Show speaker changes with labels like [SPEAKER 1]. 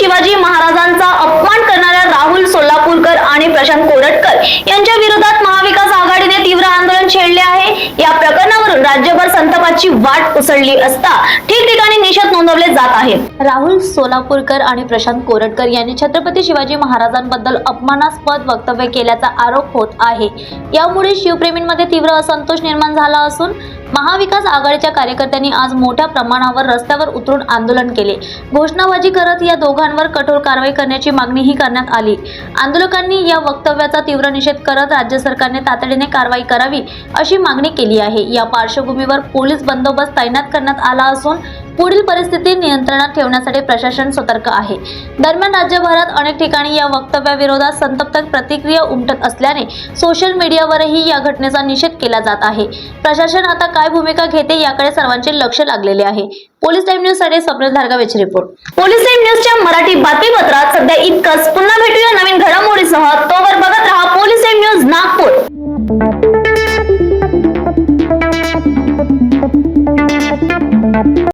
[SPEAKER 1] शिवाजी महाराजांचा अपमान करणाऱ्या राहुल सोलापूरकर आणि प्रशांत कोरटकर यांच्या विरोधात महाविकास आघाडीने तीव्र आंदोलन छेडले आहे. या प्रकरणावरून राज्यभर संतापाची वाट उसळली असता ठिकठिकाणी निषेध नोंदवले जात आहे राहुल सोलापूरकर आणि प्रशांत कोरटकर यांनी छत्रपती शिवाजी महाराजांबद्दल अपमानास्पद वक्तव्य केल्याचा आरोप होत आहे. यामुळे शिवप्रेमींमध्ये तीव्र असंतोष निर्माण झाला असून महाविकास आघाडीच्या कार्यकर्त्यांनी आज मोठ्या प्रमाणावर रस्त्यावर उतरून आंदोलन केले. घोषणाबाजी करत या दोघांवर कठोर कारवाई करण्याची मागणीही करण्यात आली. आंदोलकांनी या वक्तव्याचा तीव्र निषेध करत राज्य सरकारने तातडीने कारवाई करावी अशी मागणी केली आहे. या पार्श्वभूमीवर पोलीस बंदोबस्त तैनात करण्यात आला असून पुढील परिस्थिती नियंत्रणात ठेवण्यासाठी प्रशासन सतर्क आहे. दरम्यान राज्यभरात अनेक ठिकाणी या वक्तव्याविरोधात संतप्त प्रतिक्रिया उमटत असल्याने सोशल मीडियावरही या घटनेचा निषेध केला जात आहे. प्रशासन आता काय भूमिका घेते याकडे सर्वांचे लक्ष लागलेले आहे. पोलीस टाइम न्यूजसाठी स्वप्नील धारगाव याची रिपोर्ट. पोलीस टाइम न्यूजच्या मराठी बातमीपत्रात सध्या इतकंच. पुन्हा भेटूया नवीन घडामोडीसह. तोवर बघत रहा पोलीस टाइम न्यूज नागपूर.